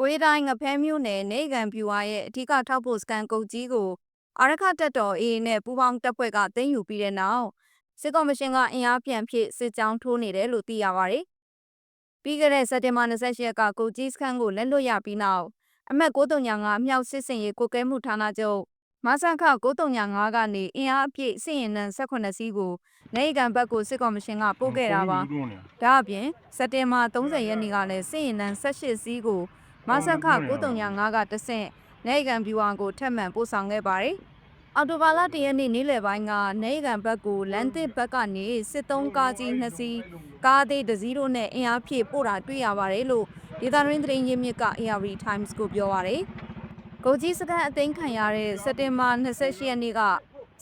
ကွေးတိုင်းငဖဲမြို့နယ်နေကန်ပြူဝါရဲ့အထူးထောက်ပို့စကန်ကုတ်ကြီးကိုအာရခတက်တော် AA နဲ့ပူးပေါင်းတပ်ဖွဲ့ကသိမ်းယူပြီးတဲ့နောက်စစ်ကော်မရှင်ကအင်အားပြန်ဖြည့်စစ်ကြောင်းထိုးနေတယ်လို့သိရပါတယ်။ပြီးခဲ့တဲ့စက်တင်ဘာ28ရက်ကကုတ်ကြီးစခန်းကိုလက်လွတ်ရပြီးနောက်အမတ်935အမြောက်စစ်စင်ရေးကိုကဲမှုဌာနချုပ်မဆန်ခ935ကနေအင်အားအပြည့်စစ်ရင်နံ18စီးကိုနေကန်ဘက်ကိုစစ်ကော်မရှင်ကပို့ခဲ့တာပါ။ဒါအပြင်စက်တင်ဘာ30ရက်နေ့ကလည်းစစ်ရင်နံ18စီးကို မဆန်ခ935ကတဆင့်နေကန်ဗျူဟာကိုထပ်မံပို့ဆောင်ခဲ့ပါတယ်။အော်တိုဘာလတရက်နေ့နေ့လယ်ပိုင်းကနေကန်ဘက်ကိုလန်တစ်ဘက်ကနေစစ်သုံးကားကြီး2စီးကားသေးတစ်စီးတို့နဲ့အင်အားဖြည့်ပို့တာတွေ့ရပါတယ်လို့ဒေသရင်းသတင်းရင်းမြစ်က AR Times ကိုပြောပါရယ်။ကိုကြီးစကန်အသိမ်းခံရတဲ့စက်တင်ဘာ28ရက်နေ့က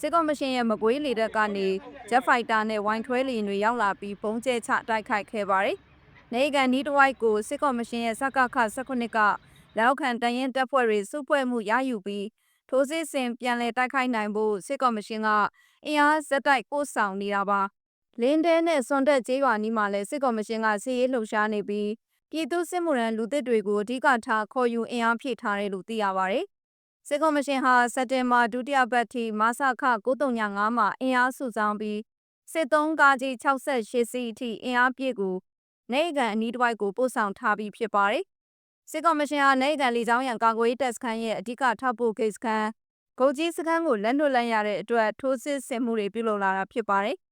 စစ်ကော်မရှင်ရဲ့မကွေးလေတပ်ကနေဂျက်ဖိုက်တာနဲ့ဝိုင်းထွဲလီတွေရောက်လာပြီးပုံကျဲချတိုက်ခိုက်ခဲ့ပါတယ်။ နေကန်နီးတဝိုက်ကိုစစ်ကော်မရှင်ရဲ့စကခ19ကလောက်ခံတရင်တပ်ဖွဲ့တွေစုဖွဲ့မှုရယူပြီးထိုးစစ်ဆင်ပြန်လည်တိုက်ခိုက်နိုင်ဖို့စစ်ကော်မရှင်ကအင်အားဇက်တိုက်ပို့ဆောင်နေတာပါ။လင်းတဲနဲ့စွန်တက်ကျေးရွာနီးမှာလည်းစစ်ကော်မရှင်ကစီးရေးလှုပ်ရှားနေပြီးပြည်သူစစ်မှုရန်လူသစ်တွေကိုအဓိကထားခေါ်ယူအင်အားဖြည့်ထားတယ်လို့သိရပါတယ်။စစ်ကော်မရှင်ဟာစက်တင်ဘာဒုတိယပတ်ထိမဆခ935မှာအင်အားစုဆောင်ပြီးစစ်သုံးကားကြီး68စီးအထိအင်အားပြည့်ကို နေကန်အနီးတစ်ဝိုက်ကိုပို့ဆောင်ထားပြီးဖြစ်ပါတယ်။စစ်ကော်မရှင်ဟာနေကန်လေကြောင်းရန်ကာကွယ်ရေးတပ်စခန်းရဲ့အဓိကထောက်ပို့ဂိတ်စခန်းဂုတ်ကြီးစခန်းကိုလက်လွတ်လန့်ရတဲ့အတွက်ထိုးစစ်ဆင်မှုတွေပြုလုပ်လာတာဖြစ်ပါတယ်။